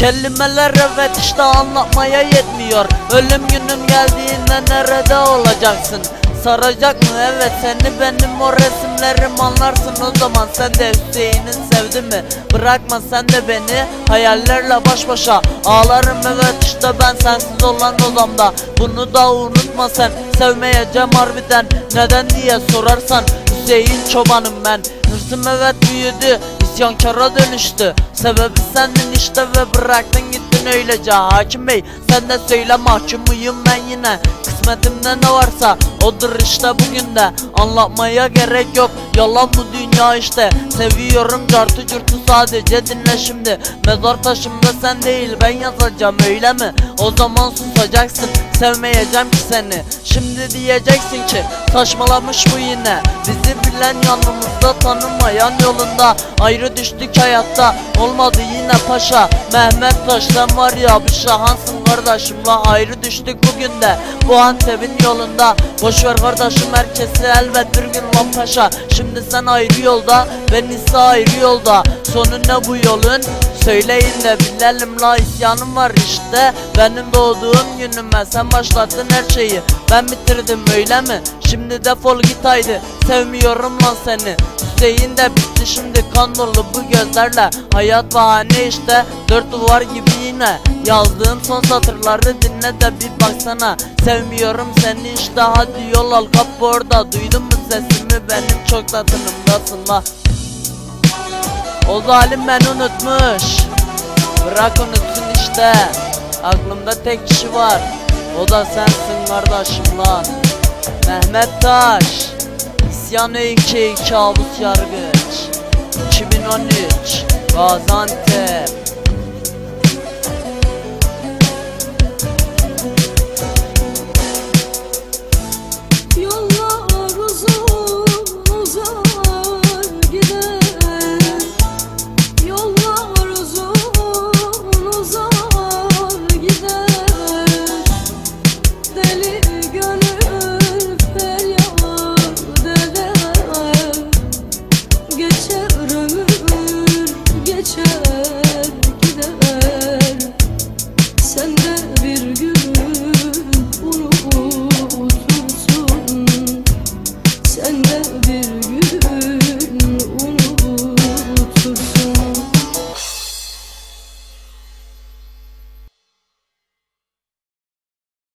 Kelimeler evet işte anlatmaya yetmiyor. Ölüm günüm geldiğinde nerede olacaksın? Saracak mı? Evet seni benim o resimlerim anlarsın o zaman. Sen de Hüseyin'in sevdi mi? Bırakma sen de beni hayallerle baş başa. Ağlarım evet işte ben sensiz olan odamda. Bunu da unutma sen sevmeyeceğim harbiden. Neden diye sorarsan Hüseyin çobanım ben. Hırsım evet büyüdü isyankara dönüştü. Sebebi sendin işte ve bıraktın gittin öylece Hakim bey sen de söyle mahkum muyum ben yine? Kısmetimde ne varsa odur işte bugün de. Anlatmaya gerek yok yalan bu dünya işte. Seviyorum cartı curtu sadece dinle şimdi. Mezar taşımda sen değil ben yazacağım öyle mi? O zaman susacaksın sevmeyeceğim ki seni. Şimdi diyeceksin ki saçmalamış bu yine. Bizi bilen yanımızda tanımayan yolunda. Ayrı düştük hayatta olmadı yine paşa. Mehmet Taş sen var ya bir şahansın kardeşimla Ayrı düştük bugün de bu Antep'in yolunda. Boşver kardeşim herkesi elbet bir gün lan paşa. Şimdi sen ayrı yolda ben ise ayrı yolda. Sonu ne bu yolun Söyleyin de bilelim la isyanım var işte. Benim doğduğum günüme sen başlattın her şeyi. Ben bitirdim öyle mi? Şimdi defol git haydi. Sevmiyorum lan seni. Hüseyin de bitti şimdi kan dolu bu gözlerle. Hayat bahane işte dört duvar gibi yine. Yazdığım son satırları dinle de bir baksana. Sevmiyorum seni işte hadi yol al. Kapı orada Duydun mu sesimi? Benim çok tatınımdasın la o zalim beni unutmuş. Bırak unutsun işte. Aklımda tek kişi var. O da sensin kardeşim lan. Mehmet Taş. İsyan 2 kabus yargıç. 2013 Gaziantep deli